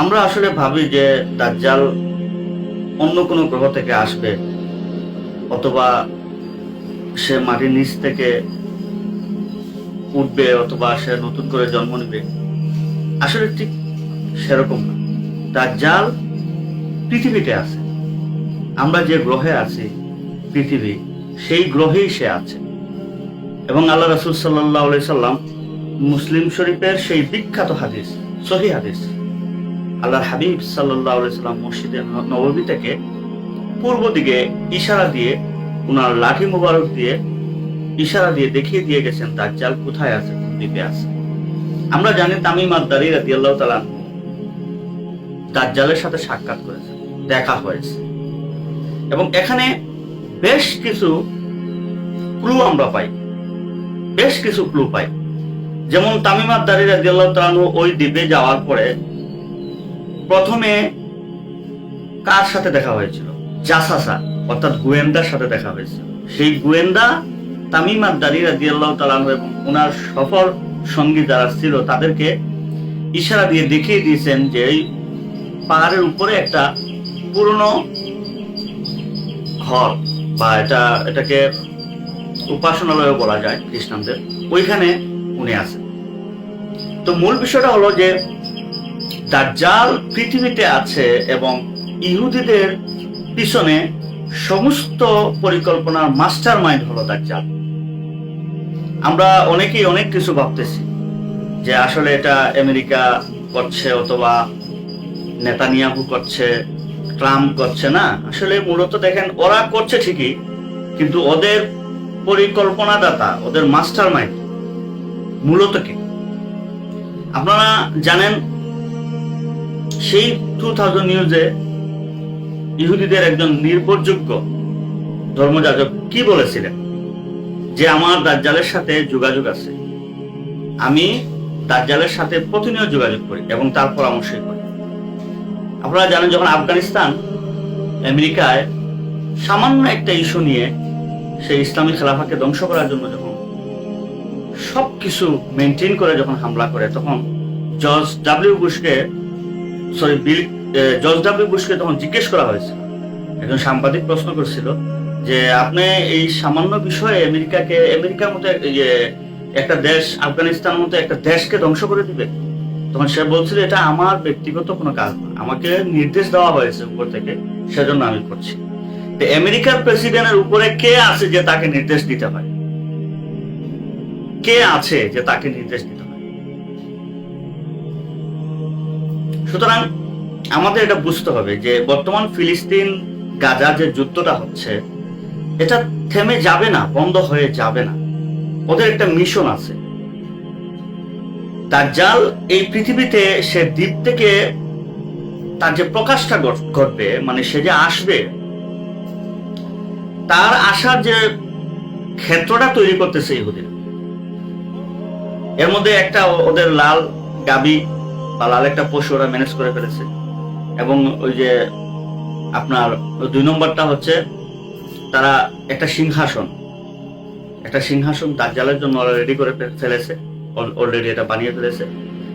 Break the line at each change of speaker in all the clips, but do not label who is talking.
আমরা আসলে ভাবি যে দাজ্জাল অন্য কোনো গ্রহ থেকে আসবে, অথবা সে মাটির নিচ থেকে উঠবে, অথবা সে নতুন করে জন্ম নেবে। আসলে ঠিক সেরকম না। দাজ্জাল পৃথিবীতে আছে। আমরা যে গ্রহে আছি, পৃথিবী সেই গ্রহেই সে আছে। এবং আল্লাহ রসুল সাল্লাহ সাল্লাম মুসলিম শরীফের সেই বিখ্যাত হাদিস, সহি হাদিস। আল্লাহর হাবিব সাল্লাহ সাল্লাম মসজিদে নববী থেকে পূর্ব দিকে ইশারা দিয়ে ওনার লাঠি মুবারক দিয়ে ইশারা দিয়ে দেখিয়ে দিয়ে গেছেন, দাজ্জাল কোথায় আছে? কোন দিকে আছে। আমরা জানি তামিম আদারি রাতি আল্লাহ তালা দাজ্জালের সাথে সাক্ষাৎ করেছে দেখা হয়েছে। এবং এখানে বেশ কিছু ক্লু আমরা পাই, বেশ কিছু ক্লু পাই। যেমন তামিমার দারি রাজিয়াল্লাহ তালু ওই দ্বীপে যাওয়ার পরে প্রথমে কার সাথে দেখা হয়েছিল? জাসাসা, অর্থাৎ গোয়েন্দার সাথে দেখা হয়েছিল। সেই গোয়েন্দা তামিমার দারি রাজিয়াল্লাহ তালানু এবং ওনার সফর সঙ্গী যারা ছিল, তাদেরকে ইশারা দিয়ে দেখিয়ে দিয়েছেন যে এই পাহাড়ের উপরে একটা পুরনো ঘর বা এটা, এটাকে উপাসনালয় বলা যায় খ্রিস্টানদের, ওইখানে উনি আছেন। তো মূল বিষয়টা হলো যে দাজ্জাল পৃথিবীতে আছে এবং ইহুদিদের পিছনে সমস্ত পরিকল্পনার মাস্টার মাইন্ড হলো দাজ্জাল। আমরা অনেকেই অনেক কিছু ভাবতেছি যে আসলে এটা আমেরিকা করছে অথবা নেতানিয়াহু করছে, ট্রাম্প করছে না। আসলে মূলত দেখেন, ওরা করছে ঠিকই, কিন্তু ওদের পরিকল্পনাদাতা, ওদের মাস্টার মাইন্ড মূলত কি? আপনারা জানেন সেই টু থাউজেন্ড নিউজে ইহুদিদের একজন নির্ভরযোগ্য ধর্মযাজক কি বলেছিলেন? যে আমার দাজ্জালের সাথে যোগাযোগ আছে। আমি দাজ্জালের সাথে প্রতিনিয়ত যোগাযোগ করি এবং তার পরামর্শই করি। আপনারা জানেন যখন আফগানিস্তান আমেরিকায় সামান্য একটা ইস্যু নিয়ে সেই ইসলামী খেলাফাকে ধ্বংস করার জন্য যখন সবকিছু মেনটেন করে যখন হামলা করে, তখন জর্জ ডাব্লিউ বুশকে সরি বিল জর্জ ডাব্লিউ বুশকে তখন জিজ্ঞেস করা হয়েছিল। একজন সাংবাদিক প্রশ্ন করছিল যে আপনি এই সামান্য বিষয়ে আমেরিকাকে আমেরিকার মতো ইয়ে, একটা দেশ আফগানিস্তান মতো একটা দেশকে ধ্বংস করে দিবে? তখন সে বলছিল এটা আমার ব্যক্তিগত কোনো কাজ না। আমাকে নির্দেশ দেওয়া হয়েছে উপর থেকে সেজন্য আমি করছি। তো আমেরিকার প্রেসিডেন্টের উপরে কে আছে যে তাকে নির্দেশ দিতে হয় কে আছে যে তাকে নির্দেশ দিতে সুতরাং আমাদের এটা বুঝতে হবে যে বর্তমান ফিলিস্তিন গাজা যে যুদ্ধটা হচ্ছে, এটা থেমে যাবে না, বন্ধ হয়ে যাবে না। ওদের একটা মিশন আছে। দাজ্জাল এই পৃথিবীতে সে দ্বীপ থেকে তার যে প্রকাশটা ঘটবে মানে সে যে আসবে, তার আসার যে ক্ষেত্রটা তৈরি করতেছে ইহুদিরা। এর মধ্যে একটা ওদের লাল গাবি বা লাল একটা পশু ওরা ম্যানেজ করে ফেলেছে। এবং ওই যে আপনার দুই নম্বরটা হচ্ছে তারা একটা সিংহাসন। একটা সিংহাসন দাজ্জালের জন্য ওরা রেডি করে ফেলেছে। অলরেডি এটা বানিয়ে ফেলেছে।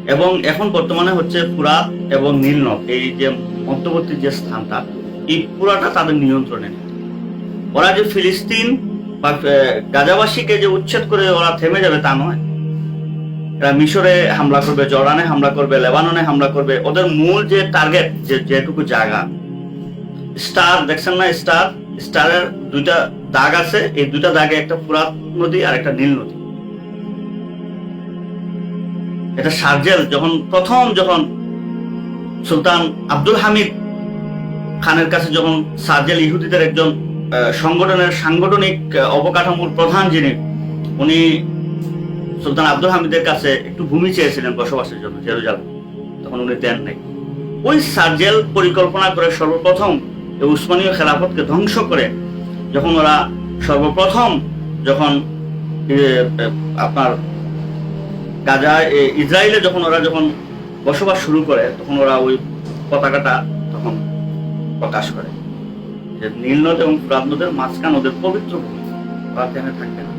এবং এখন বর্তমানে হচ্ছে পুরা এবং নীলনদ, এই যে মধ্যবর্তী যে স্থানটা, এই পুরাটা তাদের নিয়ন্ত্রণে ওরা যে ফিলিস্তিন বা গাজাবাসীকে যে উচ্ছেদ করে ওরা থেমে যাবে তা নয়। এরা মিশরে হামলা করবে, জর্ডানে হামলা করবে, লেবাননে হামলা করবে। ওদের মূল যে টার্গেট যে যেটুকু জায়গা স্টার দেখছেন না স্টার স্টারের দুইটা দাগ আছে। এই দুইটা দাগে একটা ফুরাত নদী আর একটা নীল নদী। এটা সার্জেল, যখন, প্রথম যখন সুলতান আব্দুল হামিদ খানের কাছে যখন সার্জেল ইহুদিদের একজন সংগঠনের সাংগঠনিক অবকাঠামোর প্রধান যিনি, উনি সুলতান আব্দুল হামিদের কাছে একটু ভূমি চেয়েছিলেন বসবাসের জন্য, জেরুজালেম। তখন উনি দেন নাই। ওই সার্জেল পরিকল্পনা করে সর্বপ্রথম উসমানীয় খেলাফতকে ধ্বংস করে যখন ওরা সর্বপ্রথম যখন আপনার গাজা ইসরায়েলে যখন ওরা যখন বসবাস শুরু করে, তখন ওরা ওই পতাকাটা তখন প্রকাশ করে। যে নীল নদ এবং ফুরাত নদের মাঝখান ওদের পবিত্র ভূমি। ওরা থাকবে না।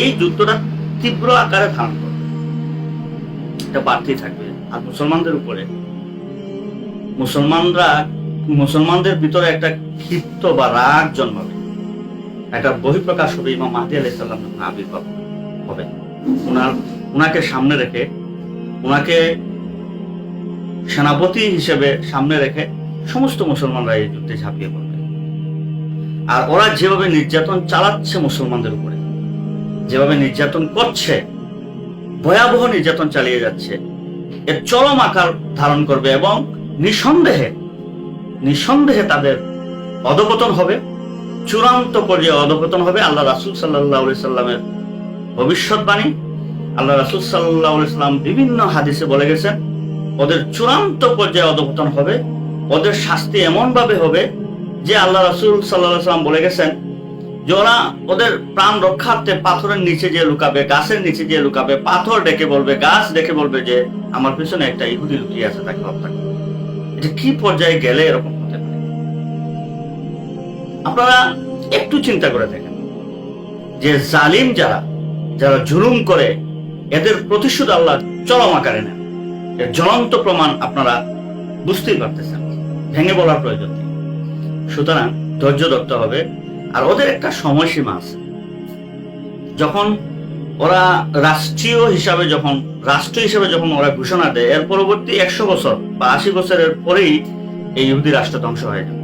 এই যুদ্ধটা তীব্র আকারে ধারণ করবে। এটা বাড়তেই থাকবে। আর মুসলমানদের উপরে। মুসলমানরা, মুসলমানদের ভিতরে একটা ক্ষিপ্ত বা রাগ জন্মাবে। একটা বহিঃপ্রকাশ হবে ইমাম মাহদি আলাইসাল্লাম যখন আবির্ভাব হবে। উনার উনাকে সামনে রেখে, ওনাকে সেনাপতি হিসেবে সামনে রেখে সমস্ত মুসলমানরা এই যুদ্ধে ঝাঁপিয়ে পড়বে। আর ওরা যেভাবে নির্যাতন চালাচ্ছে মুসলমানদের উপরে যেভাবে নির্যাতন করছে, ভয়াবহ নির্যাতন চালিয়ে যাচ্ছে, এর চরম আকার ধারণ করবে এবং নিঃসন্দেহে নিঃসন্দেহে তাদের অধপতন হবে, চূড়ান্ত পর্যায়ে অধপতন হবে আল্লাহ রাসুল সাল্লাহ সাল্লামের ভবিষ্যৎবাণী। আল্লাহ রাসুল সাল্লাহ সাল্লাম বিভিন্ন হাদিসে বলে গেছেন, ওদের চূড়ান্ত পর্যায়ে অধপতন হবে, ওদের শাস্তি এমনভাবে হবে যে আল্লাহ রাসুল সাল্লাহ সাল্লাম বলে গেছেন যে ওরা ওদের প্রাণ রক্ষার্থে পাথরের নিচে যে লুকাবে, গাছের নিচে যে লুকাবে, পাথর ডেকে বলবে, গাছ ডেকে বলবে যে, আমার পিছনে একটা ইহুদি লুকিয়ে আছে, তাকে হত্যা করো। এটা কি পর্যায়ে গেলে এরকম হতে পারে? আপনারা একটু চিন্তা করে দেখেন যে জালিম যারা যারা জুলুম করে, এদের প্রতিশোধ আল্লাহ চরম আকারে নেন। এর জ্বলন্ত প্রমাণ আপনারা বুঝতেই পারতেছেন, ভেঙে বলার প্রয়োজন নেই। সুতরাং ধৈর্য ধরতে হবে আর ওদের একটা সময়সীমা আছে। যখন ওরা রাষ্ট্রীয় হিসাবে যখন, রাষ্ট্র হিসাবে যখন ওরা ঘোষণা দেয়, এর পরবর্তী একশো বছর বা আশি বছরের পরেই এই ইহুদি রাষ্ট্র ধ্বংস হয়ে যাবে।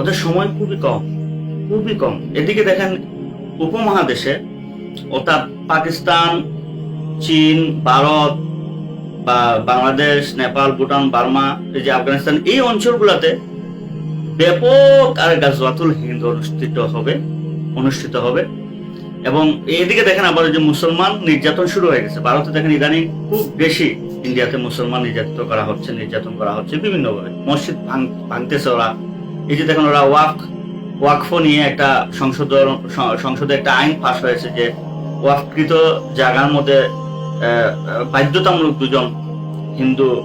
ওদের সময় খুবই কম খুবই কম। এদিকে দেখেন উপমহাদেশে অর্থাৎ পাকিস্তান, চীন, ভারত বা বাংলাদেশ, নেপাল, ভুটান, বার্মা, এই যে আফগানিস্তান, এই অঞ্চলগুলোতে ব্যাপক আর গাজওয়াতুল হিন্দ অনুষ্ঠিত হবে অনুষ্ঠিত হবে। এবং এদিকে দেখেন আবার যে মুসলমান নির্যাতন শুরু হয়ে গেছে। ভারতে দেখেন ইদানিং খুব বেশি ইন্ডিয়াতে মুসলমান নির্যাতিত করা হচ্ছে, নির্যাতন করা হচ্ছে বিভিন্নভাবে। মসজিদ ভাঙ- ভাঙতেছে ওরা। এই যে দেখেন ওরা ওয়াক, ওয়াকফ নিয়ে একটা সংসদ সংসদে একটা আইন পাস হয়েছে যে ওয়াককৃত জায়গার মধ্যে বাধ্যতামূলক দুজন হিন্দু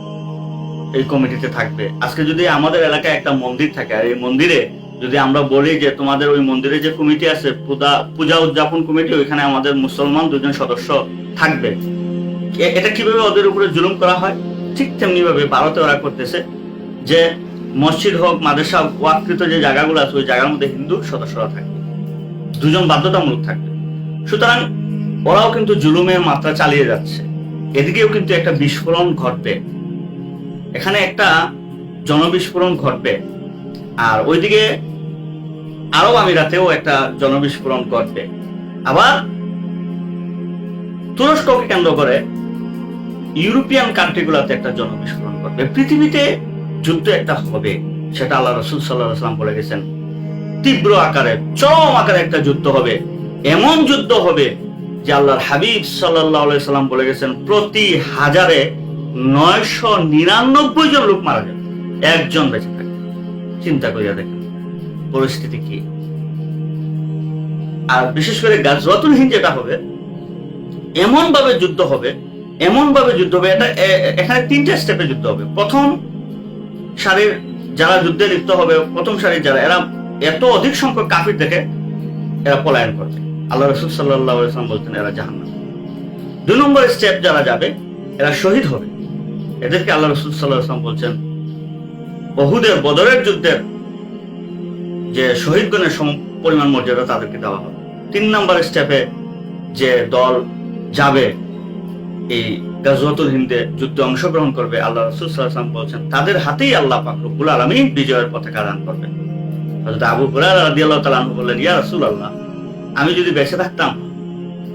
এই কমিটিতে থাকবে। আজকে যদি আমাদের এলাকায় একটা মন্দির থাকে আর এই মন্দিরে যদি আমরা বলি যে তোমাদের ওই মন্দিরে যে কমিটি আছে পূজা উদযাপন কমিটি ওইখানে আমাদের মুসলমান দুজন সদস্য থাকবে। এটা কীভাবে ওদের উপরে জুলুম করা হয়? ঠিক তেমনি ভাবে ভারতে ওরা করতেছে যে মসজিদ হোক মাদ্রাসা হোক, ওয়াককৃত যে জায়গাগুলো আছে ওই জায়গার মধ্যে হিন্দু সদস্যরা থাকবে। দুজন বাধ্যতামূলক থাকবে। সুতরাং ওরাও কিন্তু জুলুমের মাত্রা চালিয়ে যাচ্ছে। এদিকেও কিন্তু একটা বিস্ফোরণ ঘটবে। এখানে একটা জনবিস্ফোরণ ঘটবে। আর ওইদিকে আরব আমিরাতেও একটা জনবিস্ফোরণ ঘটবে। আবার তুরস্ককে কেন্দ্র করে ইউরোপিয়ান কান্ট্রিগুলোতে একটা জনবিস্ফোরণ ঘটবে। পৃথিবীতে যুদ্ধ একটা হবে, সেটা আল্লাহ রসুল সাল্লাহ সাল্লাম বলে গেছেন। তীব্র আকারে, চরম আকারে একটা যুদ্ধ হবে, এমন যুদ্ধ হবে যে আল্লাহর হাবিব সাল্লাহ সাল্লাম বলে গেছেন, প্রতি হাজারে নয়শো নিরানব্বই জন লোক মারা যাবে একজন বেঁচে থাকে চিন্তা করিয়া দেখেন, পরিস্থিতি কি? আর বিশেষ করে গাজওয়াতুল যেটা হবে এমন ভাবে যুদ্ধ হবে এমন ভাবে যুদ্ধ হবে, এটা এখানে তিনটা স্টেপে যুদ্ধ হবে। প্রথম সারির যারা যুদ্ধে লিপ্ত হবে, প্রথম সারির যারা, এরা এত অধিক সংখ্যক কাফির দেখে এরা পলায়ন করবে আল্লাহ রসুল সাল্লাহ বলতেন এরা জাহান্নাম। দুই নম্বর স্টেপ যারা যাবে, এরা শহীদ হবে। এদেরকে আল্লাহ রসুল সাল্লাহ ইসলাম বলছেন, বহুদের বদরের যুদ্ধের যে শহীদগণের পরিমাণ মর্যাদা তাদেরকে দেওয়া হবে। তিন নম্বর স্টেপে যে দল যাবে, এই গাজওয়াতুল হিন্দে যুদ্ধে অংশগ্রহণ করবে, আল্লাহ রসুল সাল্লাম বলছেন, তাদের হাতেই আল্লাহ পাকরুল আলমী বিজয়ের পতাকা দান করবেন। হযরত আবু হুরায়রা রাদিয়াল্লাহু তাআলা আনহু বললেন, ইয়া রাসূলুল্লাহ, আমি যদি বেঁচে থাকতাম,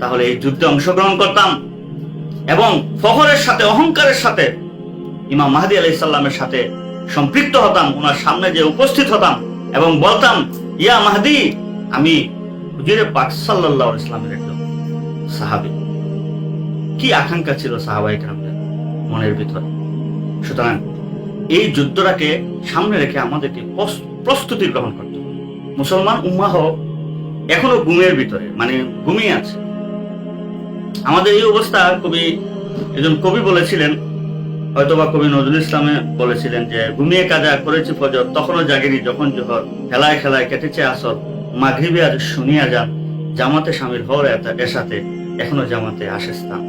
তাহলে এই যুদ্ধে অংশগ্রহণ করতাম এবং ফখরের সাথে, অহংকারের সাথে ইমাম মাহদি আলাইহিস সালামের সাথে সম্পৃক্ত হতাম, ওনার সামনে যে উপস্থিত হতাম এবং বলতাম, ইয়া মাহদি, আমি হুজুরে পাক আলাইহি ইসলামের একজন সাহাবী। কি আকাঙ্ক্ষা ছিল সাহাবাই কামদের মনের ভিতরে? সুতরাং এই যুদ্ধটাকে সামনে রেখে আমাদেরকে প্রস্তুতি গ্রহণ করতে হবে। মুসলমান উম্মাহ এখনও ঘুমের ভিতরে মানে ঘুমিয়ে আছে। আমাদের এই অবস্থা কবি, একজন কবি বলেছিলেন হয়তোবা কবি নজরুল ইসলামে বলেছিলেন যে, ঘুমিয়ে কাজা করেছি ফজর, তখনও জাগিনি যখন জোহর। খেলায় খেলায় কেটেছে আসর। মাঘরিবে আজ শুনিয়া যান, জামাতে স্বামীর হর সাথে এখনও জামাতে আসে স্থান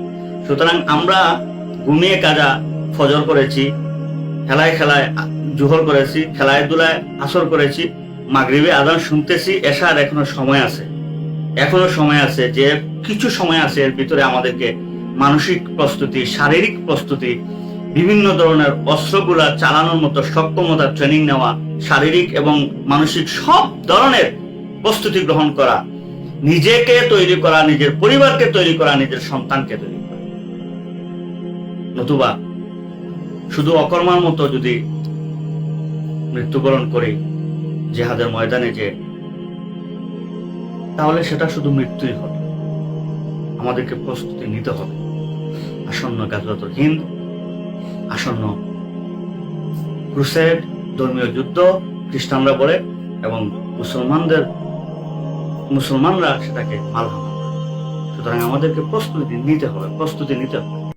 সুতরাং আমরা ঘুমিয়ে কাজা ফজর করেছি, খেলায় খেলায় জোহর করেছি, খেলায় দুলায় আসর করেছি, মাগরিবে আদান শুনতেছি, এসার এখনও সময় আছে। এখনও সময় আছে যে, কিছু সময় আছে এর ভিতরে আমাদেরকে মানসিক প্রস্তুতি, শারীরিক প্রস্তুতি বিভিন্ন ধরনের অস্ত্রগুলা চালানোর মতো সক্ষমতা ট্রেনিং নেওয়া, শারীরিক এবং মানসিক সব ধরনের প্রস্তুতি গ্রহণ করা, নিজেকে তৈরি করা, নিজের পরিবারকে তৈরি করা, নিজের সন্তানকে তৈরি করা। নতুবা, শুধু অকর্মার মতো যদি মৃত্যুবরণ করি জেহাদের ময়দানে যে, তাহলে সেটা শুধু মৃত্যুই হবে। আমাদেরকে প্রস্তুতি নিতে হবে। আসন্ন গাজরত হিন্দ আসন্ন। ক্রুসেড, ধর্মীয় যুদ্ধ, খ্রিস্টানরা বলে, এবং মুসলমানদের, মুসলমানরা সেটাকে মালহামা সুতরাং আমাদেরকে প্রস্তুতি নিতে হবে, প্রস্তুতি নিতে হবে।